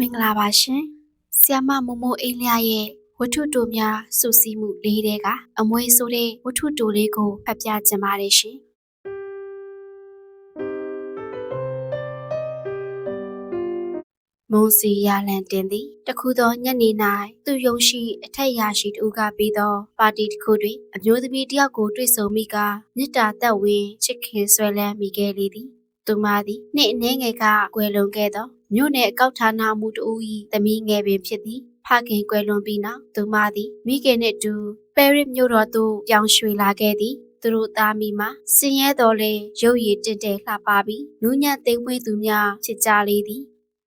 မင်္ဂလာပါရှင်။ဆီယမမိုမိုအိလျရဲ့ဝတ္ထုတိုများစုစည်းမှုလေးတဲကအမွေဆိုတဲ့ဝတ္ထုတိုလေးကိုဖတ်ပြချင်ပါတယ်ရှင်။မုံစီရလန်တင်သည်တခုသောညနေ၌သူယုံရှိအထက်ရာရှိတူကပြီးသော ပါတီတစ်ခုတွင်အမျိုးသမီးတစ်ယောက်ကိုတွေ့ဆုံမိကမေတ္တာသက်ဝင်ချစ်ခင်ဆွဲလန်းမိခဲ့လေသည်။ သူမသည်နှစ်အနည်းငယ်ကကွယ်လွန်ခဲ့သောမြို့နယ်အကောက်ဌာနမှုတူ၏သမီးငယ်ပင်ဖြစ်သည်ဖခင်ကွယ်လွန်ပြီးနောက်သူမသည်မိခင်နှင့်အတူပဲရစ်မြို့တော်သို့ပြောင်းရွှေ့လာခဲ့သည်သူတို့သားမိမှာစင်ရဲတော်လဲရုပ်ရည်တင့်တယ်လှပပြီးနူးညံ့သိမ့်မွေးသူများချစ်ကြလေသည်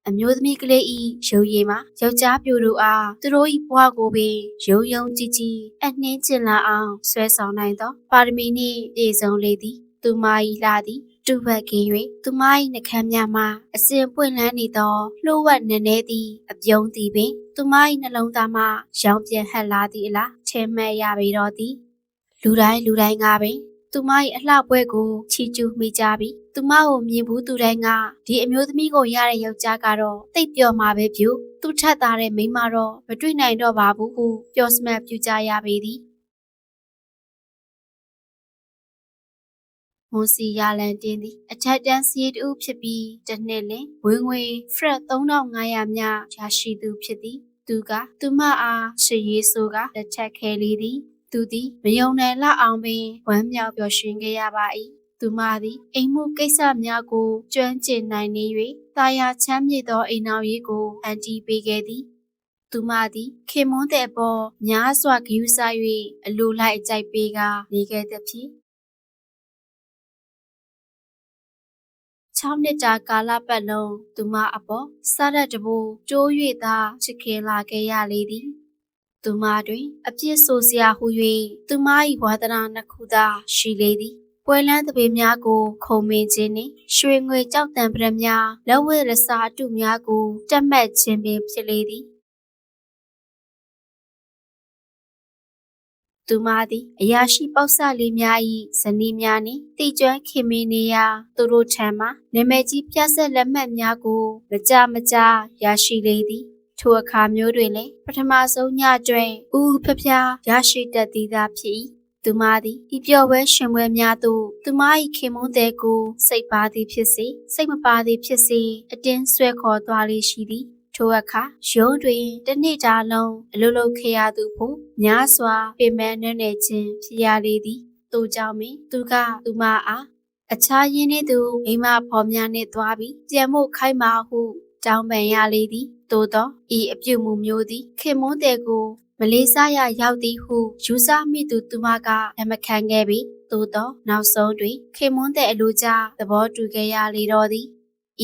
အမျိုးသမီးကလေးဤရုပ်ရည်မှာယောက်ျားပြိုတို့အားသူတို့၏ဘဝကိုပင်ယုံယုံကြည်ကြည်အနှင်းကျင်လာအောင်ဆွဲဆောင်နိုင်သောပါရမီနှင့်ပြည့်စုံလေသည် သူမ၏လာသည် တူဘက်ကင်း၍သူမ၏နှကမ်းများမှအစဉ်ပွင့်လန်းနေသောလှို့ဝှက်နည်းနည်းသည့်အပြုံးသည်ပင် သူမ၏နှလုံးသားမှရောင်ပြန်ဟပ်လာသည့်အလားထင်မှတ်ရပေတော့သည်လူတိုင်းလူတိုင်းကပင်သူမ၏အလှပွဲကိုချီကျူးမိကြပြီသူမကိုမြင်ဘူးသူတိုင်းကဒီအမျိုးသမီးကိုရတဲ့ယောက်ျားကတော့တိတ်ပျော်မှာပဲဖြူသူထက်သားတဲ့မိန်းမတော့မတွေ့နိုင်တော့ပါဘူးဟုပျော်စမတ်ပြကြရပေသည် မွန်စီရလန်တင်းသည်အထက်တန်းစီးတူဖြစ်ပြီးတစ်နှစ်လင်ဝင်ငွေဖရက်3500မြရရှိသူဖြစ်သည် သူကသူမအားရှေးရေးဆိုကလက်ထက်ခဲလေးသည် သူသည်မယုံနိုင်လောက်အောင်ပင်ဝမ်းမြောက်ပျော်ရွှင်ခဲ့ရပါ၏သူမသည်အိမ်မှုကိစ္စများကိုကျွမ်းကျင်နိုင်နေ၍တာယာချမ်းမြေ့သောအိမ်နောက်ရေးကိုအန်တီပေးခဲ့သည်သူမသည်ခင်မွန်းတဲ့ပေါ်များစွာဂယူစား၍အလိုလိုက်အကြိုက်ပေးကနေခဲ့သည်ဖြစ် 6နှစ်တာကာလပတ်လုံးသူမအပေါ်စားရတဘူတိုး၍သာချစ်ခင်လာခဲ့ရလေသည်သူမတွင်အပြစ်ဆိုစရာဟု၍သူမ၏ဝါဒနာနှစ်ခုသာရှိလေသည်ပွဲလန်းတပေများကိုခုံမင်းခြင်းနှင့်ရွှေငွေကြောက်တံပရများလက်ဝဲရစာအတုများကိုတက်မှတ်ခြင်းပင်ဖြစ်လေသည် သူမသည်အရာရှိပေါက်ဆလေးများ၏ဇနီးများနှင့်တိကျွမ်းခင်မင်းနေရာသူတို့ထံမှနာမည်ကြီးပြဆက်လက်မှတ်များကိုမကြမကြရရှိလေသည်ထိုအခါမျိုးတွင်လည်းပထမဆုံးညကျွဲဥဖဖျားရရှိတတ်သည်သာဖြစ်၏သူမသည်ဤပြော်ဝဲရှင်ပွဲများသို့သူမ၏ခင်မုန်းတဲ့ကိုစိတ်ပါသည်ဖြစ်စေစိတ်မပါသည်ဖြစ်စေအတင်းဆွဲခေါ်သွားလေရှိသည် ထိုအခါရုံးတွင်တစ်နေ့တာလုံးအလိုလိုခေရသူဖို့များစွာပင်မနှဲ့နေခြင်းဖြစ်ရလေသည်သူကြောင့်မင်းသူကသူမအားအခြားရင်းနှီးသူမိမဖော်များနှင့်သွားပြီးကြံမို့ခိုင်းပါဟုတောင်းပန်ရလေသည်သို့သောဤအပြုမှုမျိုးသည်ခင်မွန်းတဲ့ကိုမလေးစားရရောက်သည်ဟုယူဆမိသူသူမကလက်မခံခဲ့ပြီးသို့သောနောက်ဆုံးတွင်ခင်မွန်းတဲ့အလိုကြသဘောတူခဲ့ရလေတော့သည်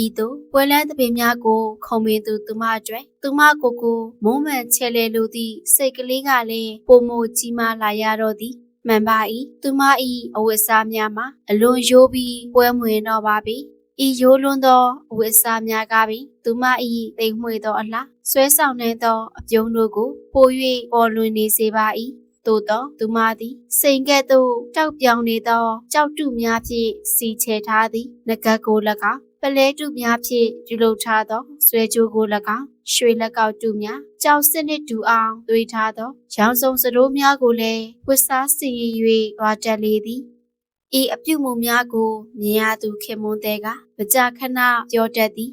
ဤသို့ပွဲလန်းသပင်များကို ခုံမင်းသူသူမအတွက်သူမကိုကိုမုံမှန်ချဲလေလိုသည့်စိတ်ကလေးကလည်းပုံမကြီးမားလာရတော့သည်မှန်ပါ၏သူမ၏အဝတ်စားများမှာအလွန်ရိုးပြီးပွဲမွေတော့ပါပြီဤရိုးလွန်းသောအဝတ်စားများကပင်သူမ၏တိမ်မွေသောအလှဆွဲဆောင်နိုင်သောအပြုံးတို့ကိုပို၍ပေါ်လွင်နေစေပါ၏သို့သောသူမသည်စိန်ကဲ့သို့တောက်ပြောင်နေသောကြောက်တုများဖြင့်စီချဲထားသည်ငကတ်ကို၎င်းပ လဲတုများဖြင့်ပြုလုပ်ထားသောဆွဲကြိုးကို၎င်းရွှေလက်ကောက်တုများကြောက်စနစ်တူအောင်သွေးထားသောရောင်စုံစတိုးများကိုလည်းဝတ်စားစီရင်၍သွားတက်လေသည်ဤအပြုမှုများကိုမြင်ရသူခင်မွန်းတဲ့ကမကြာခဏပြောတတ်သည်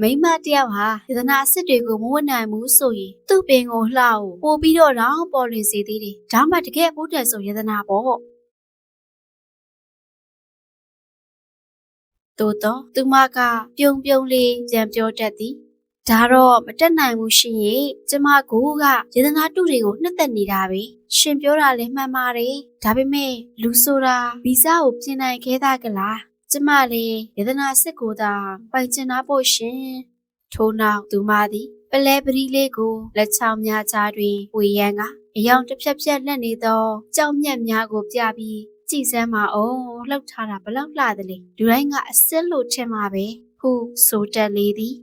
မိမတယောက်ဟာယတနာအစ်စ်တွေကိုမဝတ်နိုင်ဘူးဆိုရင်သူ့ပင်ကိုလှအောင်ပို့ပြီးတော့တော့ပေါ်လွင်စေသေးတယ်ဒါမှတကယ်ပို့တယ်ဆိုယတနာပေါ့ သို့တော့သူမကပြုံပြုံလေးပြန်ပြောတတ်သည်ဒါတော့မတက်နိုင်ဘူးရှင်ရဲ့ကျမကိုကယေဒနာတုတွေကိုနှစ်သက်နေတာပဲရှင်ပြောတာလည်းမှန်ပါတယ်ဒါပေမဲ့လူဆိုတာဗီဇကိုပြင်နိုင်ခဲ့တာကလားကျမလည်းယေဒနာစစ်ကိုသာပိုင်ချင်တာဖို့ရှင်ထို့နောက်သူမသည်ပလဲပရီလေးကိုလက်ချောင်းများကြားတွင်ဝေရန်ကအယောင်တစ်ဖြက်ဖြက်လက်နေသောကြောက်မြတ်များကိုပြပြီး ကြည်စမ်းပါအောင်လှုပ်ထားတာဘလောက်လှသလဲလူတိုင်းကအစ်စ်လို့ထင်မှာပဲဟုဆိုတက်လေသည်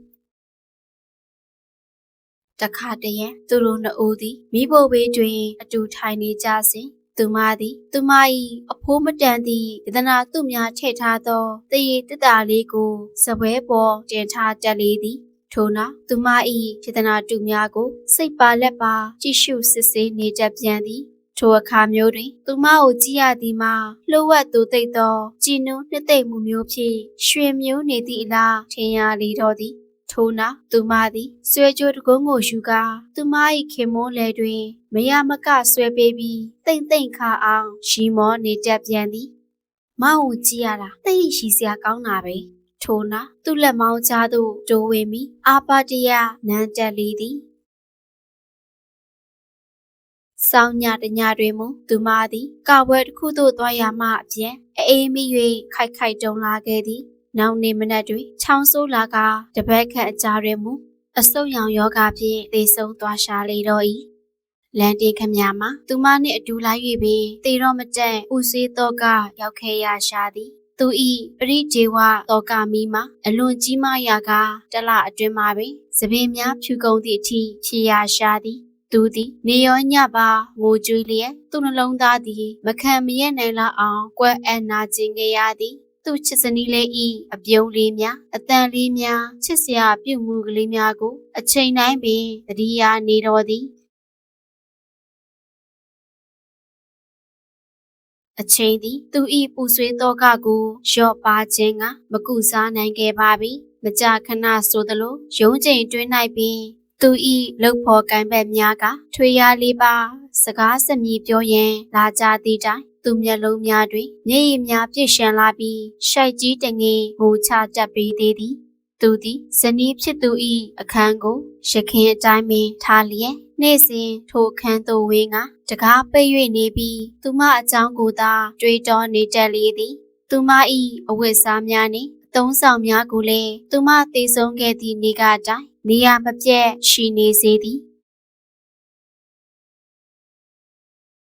တခါတရံသူတို့နှစ်ဦးသည်မိဖို့ဘေးတွင်အတူထိုင်နေကြစဉ်သူမသည် သူမ၏အဖိုးမတန်သည့်ယတနာသူများထည့်ထားသောတရေတတာလေးကိုစပွဲပေါ်တင်ထားတက်လေသည်ထို့နောက်သူမ၏စေတနာတူများကို စိတ်ပါလက်ပါကြည့်ရှုစစ်ဆေးနေတတ်ပြန်သည် ထိုအခါမျိုးတွင် သူမကိုကြည့်ရသည်မှာလှုပ်ဝက်သူသိပ်သောကြည်နူးနှစ်သိမ့်မှုမျိုးဖြင့်ရွှင်မျိုးနေသည့်အလားထင်ရလေတော့သည်ထို့နောက်သူမသည်ဆွဲကြိုးတကုံးကိုယူကာသူမ၏ခင်မွန်းလေတွင် မရမကဆွဲပေးပြီးတိမ်တိမ်ခါအောင်ရီမောနေတတ်ပြန်သည်မောင်ကိုကြည့်ရတာတိတ်ရှိစရာကောင်းတာပဲထို့နောက်သူ့လက်မောင်းကြားသို့တိုးဝင်ပြီးအာပါတရနန်းတက်လေသည် ဆောင်းညတညတွင်မူသူမသည်ကာဝဲတစ်ခုသို့သွားရမှအပြင်အေးမိ၍ခိုက်ခိုက်တုံလာခဲ့သည်နောက်နေ့မနက်တွင်ချောင်းဆိုးလာကတပတ်ခန့်အကြာတွင်မူအဆုတ်ရောင်ယောဂဖြင့်သေဆုံးသွားရှာလေတော့၏လန်တီခမများမှာသူမနှင့်အတူလိုက်၍ပင်သေတော့မတန့်ဦးစေးတော့ကရောက်ခဲ့ရရှာသည်သူဤပရိဒေဝတောကမီမှာအလွန်ကြီးမားရာကတလအတွင်းမှာပင်သပင်များဖြူကုန်သည့်အထိဖြစ်ရရှာသည် သူသည်နေရောညပါငိုကြွေးလျက်သူ့နှလုံးသားသည်မခံမရနိုင်လောက်အောင်ကွက်အံ့နာကျင်ခဲ့ရသည်သူ့ချစ်စနီးလေးဤအပြုံးလေးများအတန်လေးများချစ်စရာပြုမှုကလေးများကို အချိန်တိုင်းပင်တတိယနေတော်သည်အချိန်သည်သူဤပူဆွေးသောကကိုရော့ပါခြင်းကမကုစားနိုင်ခဲ့ပါပြီမကြာခဏဆိုသလိုရုံးချိန်တွင်း၌ပင် သူဤလှုပ်ဖော်ကံဘက်များကထွေရလေးပါစကားစမြည်ပြောရန်လာကြသည့်တိုင်သူမျက်လုံးများတွင်မျက်ရည်များပြည့်ရှံလာပြီးရှိုက်ကြီးတငယ်ငိုချတတ်ပေသေးသည်သူသည်ဇနီးဖြစ်သူ၏အခန်းကိုရခင်အတိုင်းပင်ထားလျက်နေ့စဉ်ထိုအခန်းသို့ဝင်ကတကားပိတ်၍နေပြီးသူမအကြောင်းကိုသာတွေးတောနေတတ်လေသည် သူမ၏အဝတ်စားများနှင့်အ သုံးဆောင်များကိုလည်းသူမသေဆုံးခဲ့သည့်နေ့ကတိုင်နေရမပြတ်ရှိနေစေသည်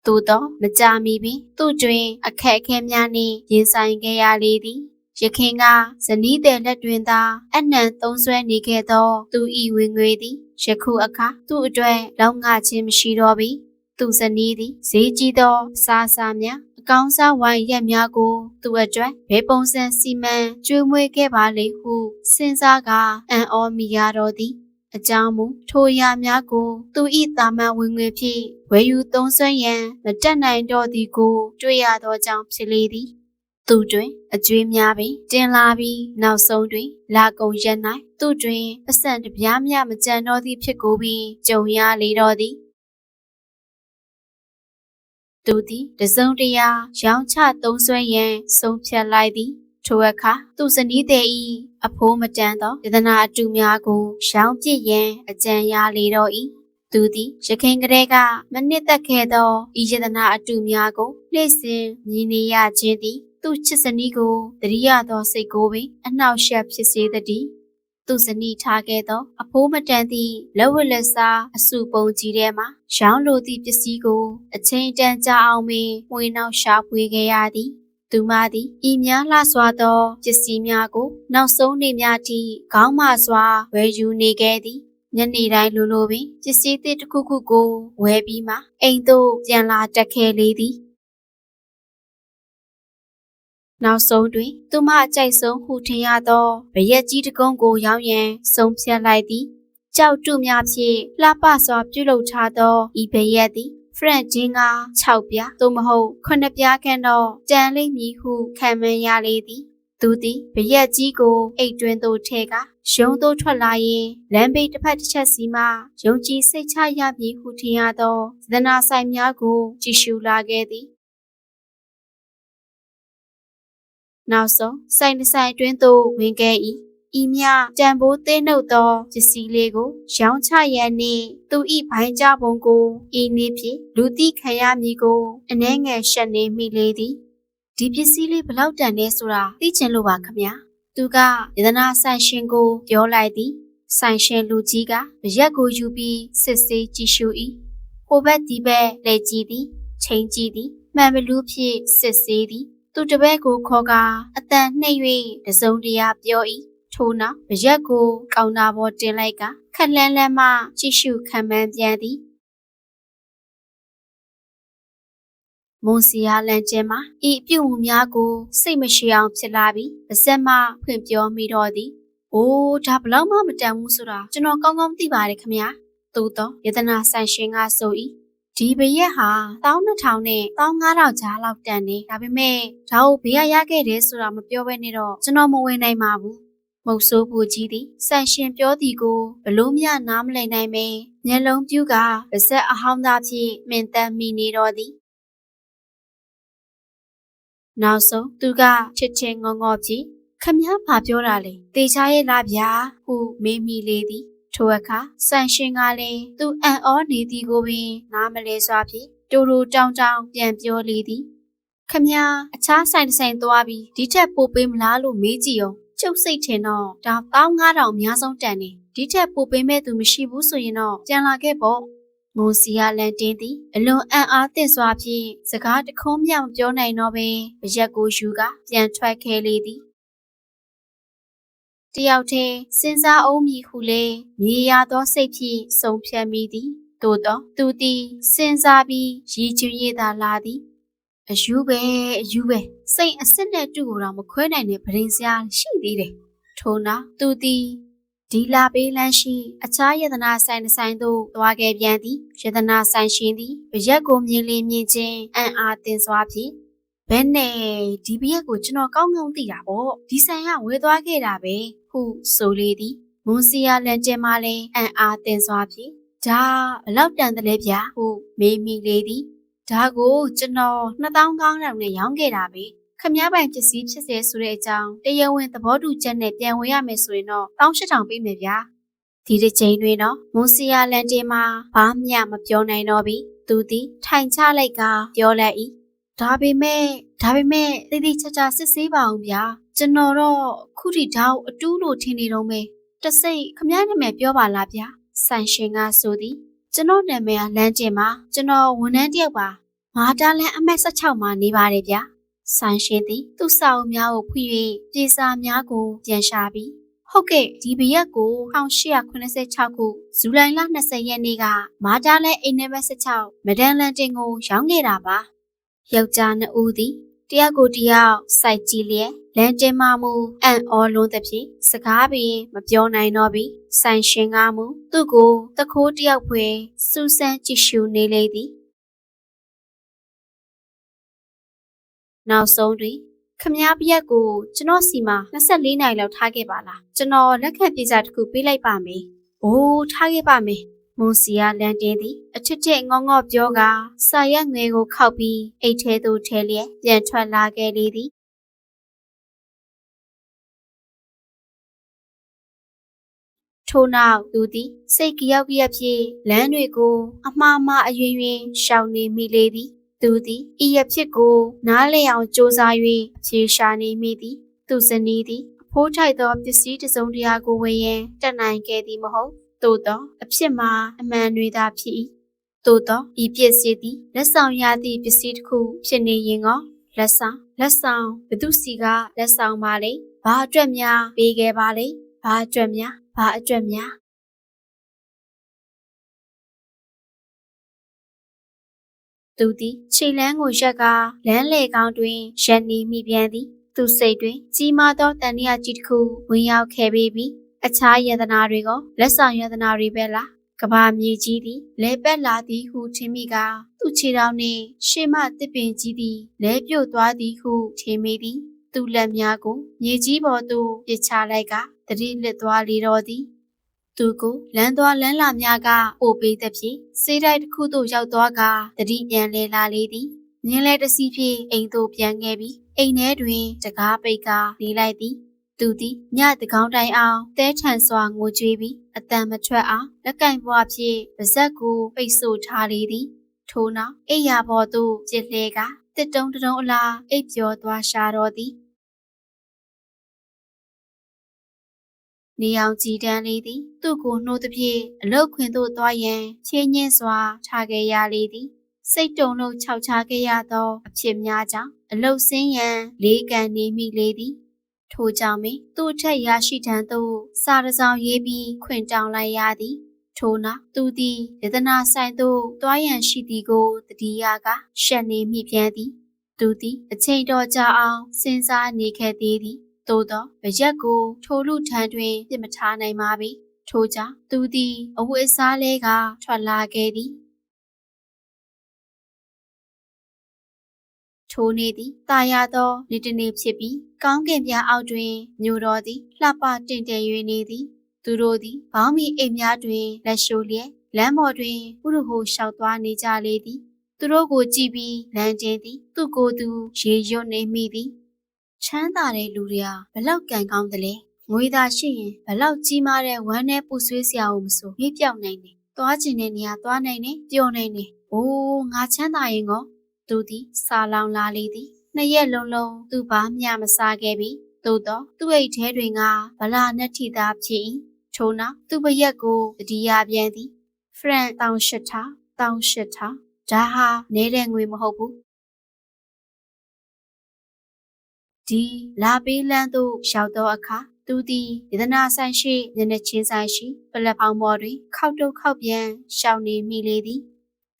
သို့တော့မကြမီပင်သူ့တွင်အခက်အခဲများနှင့်ရင်ဆိုင်ခဲ့ရလေသည်ရခင်ကဇနီးတဲ့လက်တွင်သာအနှံသုံးဆွဲနေခဲ့သော သူဤဝင်ငွေသည်ယခုအခါသူ့အတွက်လောက်ငှခြင်းမရှိတော့ပြီသူဇနီးသည်ဈေးကြီးသောစားစားများအ ကောင်းစားဝိုင်းရက်များကို သူ့အတွက်ဘယ်ပုံစံစီမံကျွေးမွေးခဲ့ပါလိမ့်ဟုစဉ်းစားကအံ့ဩမိရတော့သည်အကြောင်းမူထိုအရာများကို သူဤတာမန်ဝင်ငွေဖြင့်ဝယ်ယူသုံးစွဲရန်မတက်နိုင်တော့သည်ကို တွေ့ရသောကြောင့်ဖြစ်လေသည်သူတွင်အကျွေးများပင်တင်လာပြီးနောက်ဆုံးတွင် လာကုန်ရက်၌သူတွင်အဆန်တပြားမျှမကြံတော့သည့်ဖြစ်ကိုပင်ကြုံရလေတော့သည် သူသည်တစုံတရာရောင်းချသုံးစွဲရန်ဆုံးဖြတ်လိုက်သည်ထိုအခါသူဇနီးတဲ့ဤအဖိုးမတန်သောယတနာအတူများကိုရောင်းပစ်ရန်အကြံရလေတော့၏သူသည်ရခိုင်ကလေးကမနစ်သက်ခဲ့သောဤယတနာအတူများကိုလှည့်စင်မြင်နေရခြင်းသည်သူချစ်စနီးကိုတရိယသောစိတ်ကိုပင်အနှောက်အယှက်ဖြစ်စေသည် သူဇနီးထားခဲ့သော အဖိုးမတန်သည့်လက်ဝတ်လက်စားအစုပုံကြီးထဲမှာရောင်းလိုသည့်ပစ္စည်းကို အချိန်တန်ကြာအောင်ပင်ဝေနောက်ရှာဖွေခဲ့ရသည်သူမသည်ဤများလှစွာသောပစ္စည်းများကို နောက်ဆုံးနေ့များထိခေါင်းမစွာဝယ်ယူနေခဲ့သည်ညနေတိုင်းလိုလိုပင်ပစ္စည်းသစ်တစ်ခုခုကိုဝယ်ပြီးမှအိမ်သို့ပြန်လာတက်ခဲ့လေသည် နောက်ဆုံးတွင်သူမအကြိုက်ဆုံးဟုထင်ရသောဗရက်ကြီးတကုံးကိုရောင်းရန်ဆုံးဖြတ်လိုက်သည်ကြောက်တုများဖြင့်လှပစွာပြုလုပ်ထားသောဤဗရက်သည်ဖရန့်ဂျင်းက6ပြားသို့မဟုတ်9ပြားခန့်တော့တန်လိမ့်မည်ဟုခံမှန်းရလေသည်သူသည်ဗရက်ကြီးကိုအိတ်တွင်သို့ထဲကရုံသို့ထွက်လာရင်လမ်းဘေးတစ်ဖက်တစ်ချက်စီမှယုံကြည်စိတ်ချရမည်ဟုထင်ရသောသဒနာဆိုင်များကိုကြည့်ရှုလာခဲ့သည် နောက်ဆုံးစိုင်တစ်ဆိုင်တွင်သို့ဝင်ခဲ့၏ဤမြတံပိုးသေးနှုတ်သောပစ္စည်းလေးကိုရောင်းချရန်နှင့်သူ၏ဘိုင်းကြပုံကိုဤနည်းဖြင့်လူသိခံရမည်ကိုအနှဲငယ်ရှက်နေမိလေသည်ဒီပစ္စည်းလေးဘလောက်တန်လဲဆိုတာသိချင်လို့ပါခမညာသူကယတနာဆိုင်ရှင်ကိုပြောလိုက်သည်ဆိုင်ရှင်လူကြီးကရက်ကိုယူပြီးစစ်ဆေးကြည့်ရှု၏ဟိုဘက်ဒီဘက်လဲကြည့်သည်ချိန်ကြည့်သည်မှန်ဘလူးဖြင့်စစ်ဆေးသည် သူတပည့်ကိုခေါ်ကအတန်နှိပ်၍တစုံတရာပြော၏ထို့နောက်ရက်ကိုကောင်တာပေါ်တင်လိုက်ကခက်လန်းလန်းမှကြည့်ရှုခံမှန်းပြန်သည်မွန်စီယာလန်ကျဲမှာဤအပြုတ်မှုများကိုစိတ်မရှိအောင်ဖြစ်လာပြီးပါဇက်မှဖွင့်ပြောမိတော့သည်။အိုးဒါဘလောက်မှမတန်ဘူးဆိုတာကျွန်တော်ကောင်းကောင်းသိပါတယ်ခမညာ။သို့တော့ယတနာဆိုင်ရှင်ကဆို၏ ဒီဘရက်ဟာ12000နဲ့15000ကြားလောက်တန်နေဒါပေမဲ့ဒါကိုဘေးကရခဲ့တယ်ဆိုတာမပြောဘဲနဲ့တော့ကျွန်တော်မဝင်နိုင်ပါဘူးမုတ်ဆိုးပူကြီးသည်ဆန်ရှင်ပြောသည်ကိုဘလို့မျှနားမလည်နိုင်ပဲမျက်လုံးပြူးကပါဇက်အဟောင်းသားဖြင့်မင်တမ်းမိနေတော့သည်နောက်ဆုံးသူကချစ်ချင်းငေါငေါဖြင့်ခမည်းဘာပြောတာလဲတေချာရဲ့လားဗျာဟုမေးမိလေသည် ထိုအခါဆန်ရှင်ကလည်းသူအံ့ဩနေသည်ကိုပင်နားမလဲစွာဖြင့်တူတူတောင်းတောင်းပြန်ပြောလေသည်ခမည်းအခြားဆိုင်တစ်ဆိုင်သွားပြီးဒီထက်ပိုပေးမလားလို့မေးကြည့်အောင်ကျုပ်စိတ်ထင်တော့ဒါ15000အများဆုံးတန်နေဒီထက်ပိုပေးမဲ့သူမရှိဘူးဆိုရင်တော့ပြန်လာခဲ့ပေါ့မွန်စီယာလန်တင်းသည်အလွန်အံ့အားသင့်စွာဖြင့်စကားတခုံးမြောင်ပြောနိုင်တော့ပင်အရက်ကိုယူကပြန်ထွက်ခဲ့လေသည် တယောက်တည်းစဉ်းစားအောင်မည်ဟုလေမြေရသောစိတ်ဖြင့်ဆုံးဖြတ်မိသည်သို့တော့သူသည်စဉ်းစားပြီးရည်ချွေရသာလာသည်အယူပဲအယူပဲစိတ်အစ်စ်နဲ့တူကိုတော့မခွဲနိုင်တဲ့ပရင်စရာရှိသေးတယ်ထို့နောက်သူသည်ဒီလာပေးလန်းရှိ အခြားယတနာဆိုင်တစ်ဆိုင်သို့သွားခဲ့ပြန်သည်ယတနာဆိုင်ရှင်သည်ဘရက်ကိုမြင်လေမြင်ချင်းအံ့အားသင်စွာဖြင့် ဘယ်နဲ့ဒီဘရက်ကိုကျွန်တော်ကောင်းကောင်းသိတာပေါ့ဒီဆိုင်ကဝယ်သွားခဲ့တာပဲဟုဆိုလေသည်မွန်စီယာလန်ကျဲမှလည်းအံ့အားသင်စွာဖြင့်ဒါဘလောက်တန်တယ်လဲဗျာဟုမေးမိလေသည်ဒါကိုကျွန်တော်2000ကောင်းတောင်နဲ့ရောင်းခဲ့တာပဲခမည်းပိုင်ပစ္စည်းဖြစ်စေဆိုတဲ့အကြောင်းတရားဝင်သဘောတူချက်နဲ့ပြန်ဝင်ရမယ်ဆိုရင်တော့18000ပေးမယ်ဗျာဒီတစ်ချိန်တွင်တော့မွန်စီယာလန်တင်မှာဘာမှမပြောနိုင်တော့ပြီသူသည်ထိုင်ချလိုက်ကပြောလိုက်၏ ဒါပေမဲ့ဒါပေမဲ့တိတိကျကျစစ်ဆေးပါအောင်ဗျာကျွန်တော်တော့ခုထိဒါကိုအတူးလို့ထင်နေတော့မယ်တစိတ်ခမည်းနာမည်ပြောပါလားဗျာဆိုင်ရှင်ကဆိုသည်ကျွန်တော်နာမည်ကလန်းတင်ပါကျွန်တော်ဝန်ထမ်းတယောက်ပါမာတာလန်အမက်16မှာနေပါတယ်ဗျာဆိုင်ရှင်သည်သူ့စာအုပ်များကိုဖွင့်၍ပြေစာများကိုပြန်ရှာပြီးဟုတ်ကဲ့ဒီဘရက်ကို1886ခုဇူလိုင်လ20ရက်နေ့ကမာတာလန်အိမ်နံပါတ်16မဒန်လန်တင်ကို ရောင်းခဲ့တာပါ ယောက်ျားနှစ်ဦးသည်တယောက်ကိုတယောက်စိုက်ကြည့်လျက်လမ်းတင်မှမူအံ့ဩလွန်းသဖြင့်စကားပင်မပြောနိုင်တော့ပြီဆိုင်ရှင်ကမူသူ့ကိုတခိုးတယောက်ဖွယ်စူးစမ်းကြည့်ရှုနေလေသည်နောက်ဆုံးတွင်ခမည်းပြက်ကိုကျွန်တော်စီမှာ24နိုင်လောက်ထားခဲ့ပါလားကျွန်တော်လက်ခံပြေစာတစ်ခုပေးလိုက်ပါမယ်။အိုးထားခဲ့ပါမယ်။ မွန်စီယာလန်တင်းသည်အထစ်ထစ်ငေါငေါပြောကစာရက်ငယ်ကိုခောက်ပြီးအိတ်ထဲသို့ထဲလျက်ပြန်ထွက်လာခဲ့လေသည်ထို့နောက်သူသည်စိတ်ကြောက်ကြက်ဖြင့်လမ်းတွေကို အမှားမှားအယွင်ယွင်ရှောင်နေမိလေသည် သူသည်ဤရဖြစ်ကို နားလည်အောင်စ조사၍ဖြေရှာနေမိသည် သူဇနီးသည်အဖိုးထိုက်သောပစ္စည်းတစ်စုံတရာကိုဝယ်ရန်တက်နိုင်ခဲ့သည်မဟုတ် သို့သောအဖြစ်မှာအမှန်တွေသာဖြစ်၏သို့သောဤပစ္စည်းသည်လက်ဆောင်ရသည့်ပစ္စည်းတစ်ခုဖြစ်နေရင်ကောလက်ဆောင်လက်ဆောင်ဘသူစီကလက်ဆောင်ပါလေဘာအတွက်များပေးခဲ့ပါလေဘာအတွက်များဘာအတွက်များသူသည်ခြေလန်းကိုရက်ကလမ်းလေကောင်းတွင်ရက်နေမိပြန်သည် သူစိတ်တွင် ကြီးမားသောတန်မြကြီးတစ်ခုဝင်ရောက်ခဲ့ပြီးပြီ အခြားယတနာတွေကလက်ဆောင်ယတနာတွေပဲလားကဘာမြေကြီးသည်လဲပက်လာသည်ဟုထင်မိကသူ့ခြေထောက်နှင့်ရှေ့မှတစ်ပင်ကြီးသည်လဲပြုတ်သွားသည်ဟုထင်မိသည်သူ့လက်များကိုမြေကြီးပေါ်သို့ပစ်ချလိုက်ကတတိလစ်သွားလေတော့သည်သူကိုလမ်းသွားလမ်းလာများကပို့ပေးသဖြင့်စေးတိုက်တစ်ခုသို့ရောက်သွားကတတိပြန်လဲလာလေသည်မြင်းလဲတစီဖြင့်အိမ်သို့ပြန်ခဲ့ပြီးအိမ်ထဲတွင်တကားပိတ်ကနေလိုက်သည် သူသည်ညတကောင်းတိုင်အောင်တဲထန်စွာငိုကြွေးပြီးအတန်မထွက်အောင်လက်ကင်ဘွားဖြင့်ပါဇက်ကိုပိတ်ဆို့ထားလေသည်ထို့နောက်အိယာဘော်သို့ပြစ်လဲကတစ်တုံးတုံးအလားအိပ်ပျော်သွားရှာတော့သည်နေအောင်ကြည်တန်းလေးသည် သူ့ကိုနှိုးသည်ဖြင့်အလုတ်ခွင်သို့သွားရန်ချင်းညင်းစွာထားခဲ့ရလေသည်စိတ်တုံလို့ခြောက်ချခဲ့ရသော အဖြစ်များကြောင့်အလုတ်ဆင်းရန်လေးကန်နေမိလေသည် ထို့ကြောင့်ပင်သူ့ထက်ရရှိထံသို့စာရဆောင်ရေးပြီးခွင့်တောင်းလိုက်ရသည်ထို့နောက်သူသည်ယတနာဆိုင်သို့တွားရန်ရှိသည်ကိုတတိယကရှက်နေမိပြန်သည်သူသည်အချိန်တော်ကြာအောင်စဉ်းစားနေခဲ့သေးသည်သို့သောဗရက်ကိုထိုလူထံတွင်ပြစ်မထားနိုင်ပါပြီထို့ကြောင့်သူသည်အဝတ်အစားလဲကထွက်လာခဲ့သည် ထိုနေ့သည်တာယာသောနေ့တစ်နေ့ဖြစ်ပြီးကောင်းကင်ပြားအောက်တွင်မြို့တော်သည်လှပတင့်တယ်၍နေသည်သူတို့သည်ဘောင်းမီအိမ်များတွင်လက်ရှိုးလျက်လမ်းပေါ်တွင်ပုရဟိုလျှောက်သွားနေကြလေသည်သူတို့ကိုကြည့်ပြီးလမ်းကျင်းသည်သူ့ကိုယ်သူရေရွတ်နေမိသည်ချမ်းသာတဲ့လူတွေဟာဘလောက်ကံကောင်းသလဲငွေသာရှိရင်ဘလောက်ကြီးမားတဲ့ဝမ်းနဲ့ပူဆွေးစရာကိုမဆိုမြပြောက်နိုင်တယ်သွားကျင်တဲ့နေရာသွားနိုင်တယ်ပျော်နိုင်တယ်အိုးငါချမ်းသာရင်ကော သူသည်စာလောင်လာလေသည်နှစ်ရက်လုံးလုံးသူဘာမျှမစားခဲ့ပြီသို့တော့သူ့အိတ်ထဲတွင်ကဗလာနဲ့ထီသားဖြစ်၏ထို့နောက်သူ့ပရက်ကိုတတိယပြန်သည်ဖရန်တောင်ရှစ်ထောင်တောင်ရှစ်ထောင်ဒါဟာနေတဲ့ငွေမဟုတ်ဘူးဒီလာပေးလန်းသို့ရောက်သောအခါသူသည်ယတနာဆိုင်ရှိမျက်နှာချင်းဆိုင်ရှိပလက်ဖောင်ပေါ်တွင်ခောက်တုတ်ခောက်ပြန်ရှောင်နေမိလေသည်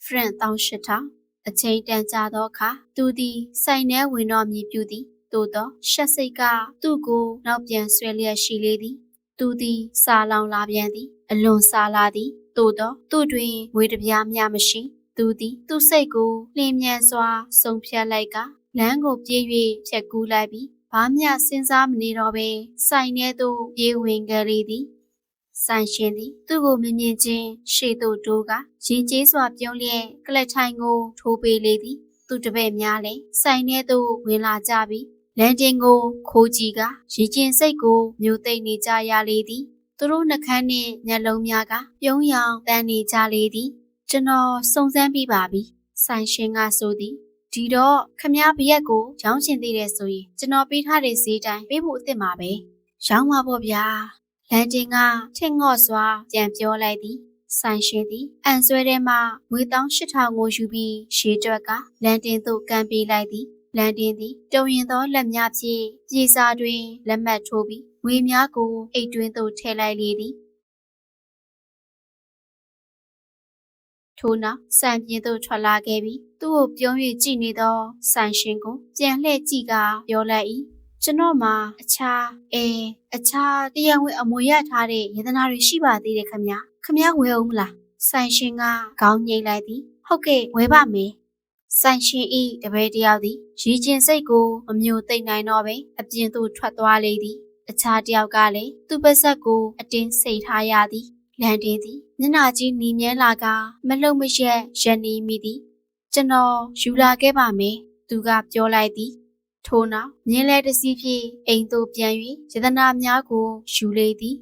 ဖရန်တောင်ရှစ်ထောင် အချိန်တန်ကြာသောအခါသူသည်ဆိုင်ထဲဝင်တော်မည်ပြုသည်သို့သောရှက်စိတ်ကသူ့ကိုနောက်ပြန်ဆွဲလျက်ရှိလေသည်သူသည်စာလောင်လာပြန်သည် အလွန်စာလာသည်သို့သောသူ့တွင်ငွေတပြားမျှမရှိသူသည်သူ့စိတ်ကိုလျင်မြန်စွာဆုံးဖြတ်လိုက်ကလမ်းကိုပြေး၍ဖြတ်ကူးလိုက်ပြီးဘာမျှစဉ်းစားမနေတော့ဘဲဆိုင်ထဲသို့ပြေးဝင်ကြလေသည် ဆိုင်ရှင်သည် သူ့ကိုမြင်မြင်ချင်းရှေ့သို့တိုးကရင်ကျေးစွာပြုံးလျက်ကလက်ထိုင်ကို ထိုးပေးလေသည် သူတပည့်များလည်းဆိုင်ထဲသို့ဝင်လာကြပြီးလန်တင်ကို ခိုးကြည့်ကရည်ကျင်စိတ်ကိုမျိုးသိမ့်နေကြရလေသည်သူတို့နှကန်းနှင့်မျက်လုံးများကပြုံးရောင်တန်းနေကြလေသည် ကျွန်တော်စုံစမ်းပြီးပါပြီဆိုင်ရှင်ကဆိုသည်ဒီတော့ခမည်းဘရက်ကိုရောင်းချင်သေးတယ်ဆိုရင်ကျွန်တော်ပေးထားတဲ့ဈေးတိုင်းပေးဖို့အသင့်ပါပဲရောင်းပါပေါ့ဗျာ လန်တင်ကထင်ငော့စွာပြန်ပြောလိုက်သည်ဆိုင်ရှင်သည်အန်ဆွဲထဲမှငွေတောင်း8000ကိုယူပြီးရှေးတွက်ကလန်တင်သို့ကန်ပေးလိုက်သည်လန်တင်သည်တုံရင်သောလက်များဖြင့်ပြေစာတွင်လက်မှတ်ထိုးပြီးငွေများကိုအိတ်တွင်းသို့ထည့်လိုက်လေသည်ထို့နောက်စံပြင်းသို့ထွက်လာခဲ့ပြီးသူ့ကိုပြုံး၍ကြည့်နေသောဆိုင်ရှင်ကိုပြန်လှည့်ကြည့်ကပြောလိုက်၏ ကျွန်တော်မှာအခြားအဲအခြားတရားဝင်အမွေရထားတဲ့ယတနာတွေရှိပါသေးတယ်ခမညာခမညာဝယ်အောင်မလားဆိုင်ရှင်ကခေါင်းငိမ့်လိုက်သည်ဟုတ်ကဲ့ဝယ်ပါမယ်ဆိုင်ရှင်ဤတပည့်တယောက်သည်ရီကျင်စိတ်ကိုမမျိုးသိမ့်နိုင်တော့ပဲအပြင်သို့ထွက်သွားလေသည်အခြားတယောက်ကလည်းသူ့ပါဇက်ကိုအတင်းစိတ်ထားရသည်လန်တင်းသည်မျက်နှာကြီးနီမြဲလာကမလုံမရက်ရန်နေမိသည်ကျွန်တော်ယူလာခဲ့ပါမယ်သူကပြောလိုက်သည် ထို့နောက်မြင်းလဲတစီးဖြင့်အိမ်သို့ပြန်၍ယတနာများကိုယူလေသည်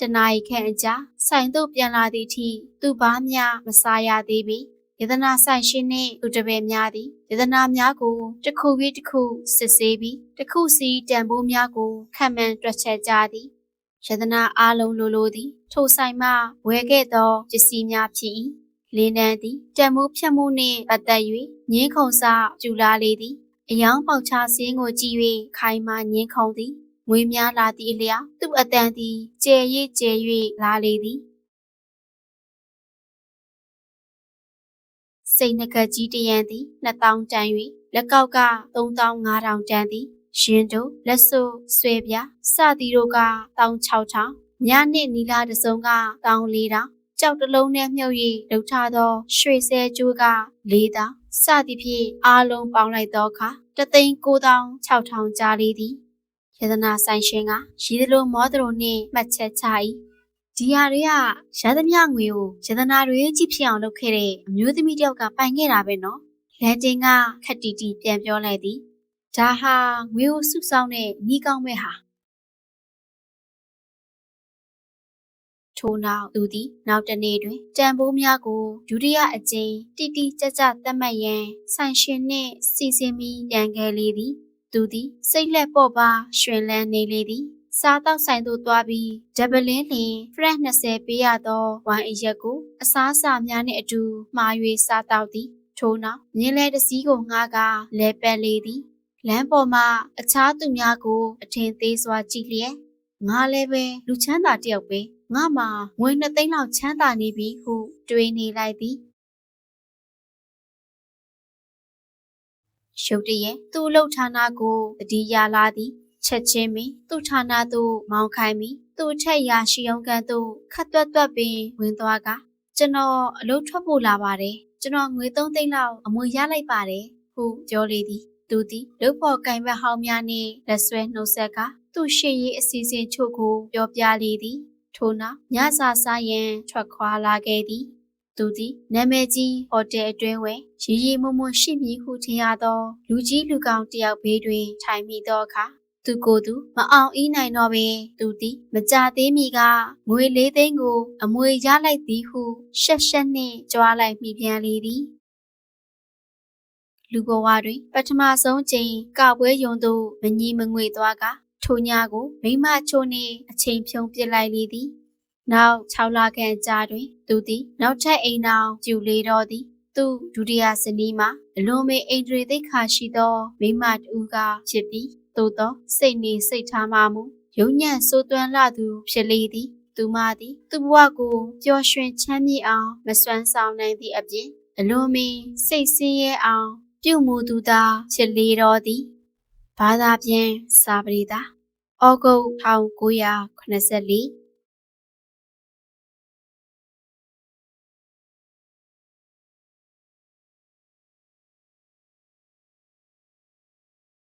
တနာရီခန့်အကြာဆိုင်သို့ပြန်လာသည့်အထိသူဘာမျှမစားရသေးပေယတနာဆိုင်ရှင်နှင့်သူတပည့်များသည်ယတနာများကိုတစ်ခုပြီးတစ်ခုစစ်ဆေးပြီးတစ်ခုစီတန်ဖိုးများကိုခံမှန်တွက်ချက်ကြသည်ယတနာအားလုံးလိုလိုသည် ထိုဆိုင်မှဝယ်ခဲ့သောပစ္စည်းများဖြစ်၏လင်းတန်းသည်တံမိုးဖြတ်မှုနှင့်ပတ်သက်၍ငင်းခုန်စကျူလာလေသည် အယောင်ပေါက်ချစင်းကိုကြည့်၍ခိုင်မာငင်းခုန်သည်ငွေများလာသည့်အလျောက်သူ့အတန်သည်ကျဲရစ်ကျဲ၍လာလေသည်စိတ်နှကကြီးတရန်သည်2000တန်၍လက်ကောက်က3500တန်သည်ရှင်တို့လက်စွပ်ဆွဲပြစသည်တို့က16000ညနှစ်နီလာတစုံက14000ကြောက်တလုံးနဲ့မြုပ်၍လှုပ်ထားသောရွှေဆဲကျိုးက4000စသည်ဖြင့်အားလုံးပေါင်းလိုက်သောအခါ တသိန်း9600ကြားလေးသည်ယတနာဆိုင်ရှင်ကရည်သလိုမောသလိုနှင့်မှတ်ချက်ချ၏ဒီဟာတွေကရသမျှငွေကိုယတနာတွေကြည့်ဖြစ်အောင်လုပ်ခဲ့တဲ့အမျိုးသမီးတယောက်ကပိုင်ခဲ့တာပဲနော်လန်တင်ကခက်တီတီပြန်ပြောလိုက်သည်ဒါဟာငွေကိုစုဆောင်းတဲ့ညီကောင်းမဲ့ဟာ ထို့နောက်သူသည်နောက်တနေ့တွင်တန်ဖိုးများကိုဒုတိယအကြိမ်တိတိကျကျသတ်မှတ်ရန်ဆိုင်ရှင်နှင့်စီစဉ်ပြီးပြန်ခဲ့လေသည်သူသည်စိတ်လက်ပေါ့ပါရွှင်လန်းနေလေသည်စားတောက်ဆိုင်သို့သွားပြီးဒဗလင်းလျင်ဖရက်20ပေးရသောဝိုင်းအရက်ကိုအစားအစာများနှင့်အတူမှား၍စားတောက်သည်ထို့နောက်မြင်းလဲတစည်းကိုငှားကလဲပက်လေသည်လမ်းပေါ်မှာအခြားသူများကိုအထင်သေးစွာကြည့်လျက်ငါလည်းပဲလူချမ်းသာတယောက်ပဲ ငါမှငွေနှစ်သိန်းလောက်ချမ်းသာနေပြီဟု တွေးနေလိုက်သည်ရှုပ်တရဲ့သူ့လှုပ်ဌာနကိုတတိယလာသည်ချက်ချင်းပင်သူ့ဌာနသို့မောင်းခိုင်းပြီးသူ့အထက်ရာရှိအောင်ကန်သို့ခတ်တွတ်တွတ်ပင်ဝင်သွားကကျွန်တော်အလုပ်ထွက်ဖို့လာပါတယ်ကျွန်တော်ငွေ3သိန်းလောက်အမွေရလိုက်ပါတယ်ဟုပြောလေသည်သူသည်လုတ်ဖို့ကင်ဘက်ဟောင်းများနှင့်လက်ဆွဲနှုတ်ဆက်ကသူ့ရှေ့ရေးအစီအစဉ်ချို့ကိုပြောပြလေသည် ထို့နောက်ညစာစားရန်ထွက်ခွာလာခဲ့သည်သူသည်နာမည်ကြီးဟိုတယ်အတွင်းဝယ်ရီရီမုံမွရှိမည်ဟုထင်ရသော လူကြီးလူကောင်တယောက်ဘေးတွင် ထိုင်မိသောအခါသူကိုယ်သူမအောင်အီးနိုင်တော့ပင်သူသည်မကြသေးမီကငွေလေးသိန်းကို အမွေရလိုက်သည်ဟုရှက်ရှက်နှင့်ကြွားလိုက်မိပြန်လေသည်လူဘဝတွင် ပထမဆုံးချိန်ကပွဲယုံသို့မညီမငွေသွားက ထိုညကိုမိမချိုနှင့်အချိန်ဖြုံးပစ်လိုက်လေသည်နောက်6လခန့်ကြာတွင်သူသည်နောက်ထပ်အိမ်အောင်ကျူလေတော့သည် သူဒုတိယဇနီးမှာအလွန်မေအိန္ဒြေသိက္ခာရှိသောမိန်းမတူကဖြစ်ပြီးသို့သောစိတ်နေစိတ်ထားမှမူယုံညံ့စိုးသွမ်းလာသူဖြစ်လေသည် သူမသည် သူ့ဘဝကိုပျော်ရွှင်ချမ်းမြေ့အောင်မစွမ်းဆောင်နိုင်သည့်အပြင်အလွန်မေစိတ်ဆင်းရဲအောင် ပြုမှုသူသာဖြစ်လေတော့သည် ဘာသာပြန်စာပရိသဩဂုတ်1984